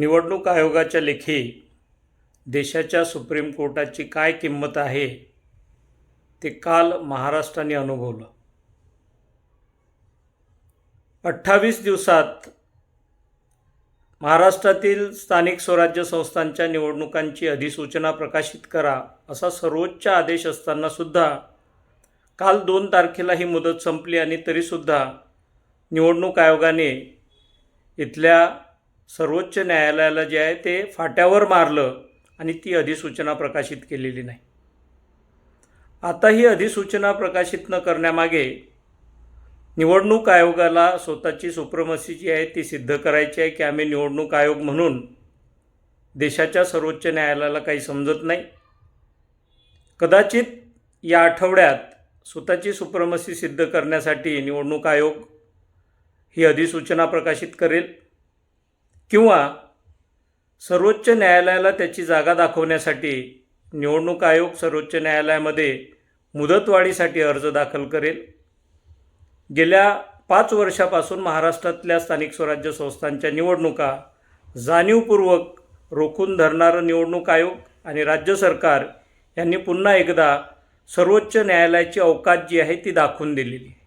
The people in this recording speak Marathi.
निवडणूक आयोगाच्या लेखी देशाच्या सुप्रीम कोर्टाची काय किंमत आहे ते काल महाराष्ट्राने अनुभवलं. अठ्ठावीस दिवसात महाराष्ट्रातील स्थानिक स्वराज्य संस्थांच्या निवडणुकांची अधिसूचना प्रकाशित करा असा सर्वोच्च आदेश असतानासुद्धा काल दोन तारखेला ही मुदत संपली आणि तरीसुद्धा निवडणूक आयोगाने इथल्या सर्वोच्च न्यायालयाला जे आहे ते फाट्यावर मारलं आणि ती अधिसूचना प्रकाशित केलेली नाही. आता ही अधिसूचना प्रकाशित न करण्यामागे निवडणूक आयोगाला स्वतःची सुप्रमसी जी आहे ती सिद्ध करायची आहे की आम्ही निवडणूक आयोग म्हणून देशाच्या सर्वोच्च न्यायालयाला काही समजत नाही. कदाचित या आठवड्यात स्वतःची सुप्रमसी सिद्ध करण्यासाठी निवडणूक आयोग ही अधिसूचना प्रकाशित करेल. किंवा सर्वोच्च न्यायालयाला त्याची जागा दाखवण्यासाठी निवडणूक आयोग सर्वोच्च न्यायालयामध्ये मुदतवाढीसाठी अर्ज दाखल करेल. गेल्या पाच वर्षापासून महाराष्ट्रातल्या स्थानिक स्वराज्य संस्थांच्या निवडणुका जाणीवपूर्वक रोखून धरणारं निवडणूक आयोग आणि राज्य सरकार यांनी पुन्हा एकदा सर्वोच्च न्यायालयाची अवकाश जी आहे ती दाखवून दिलेली.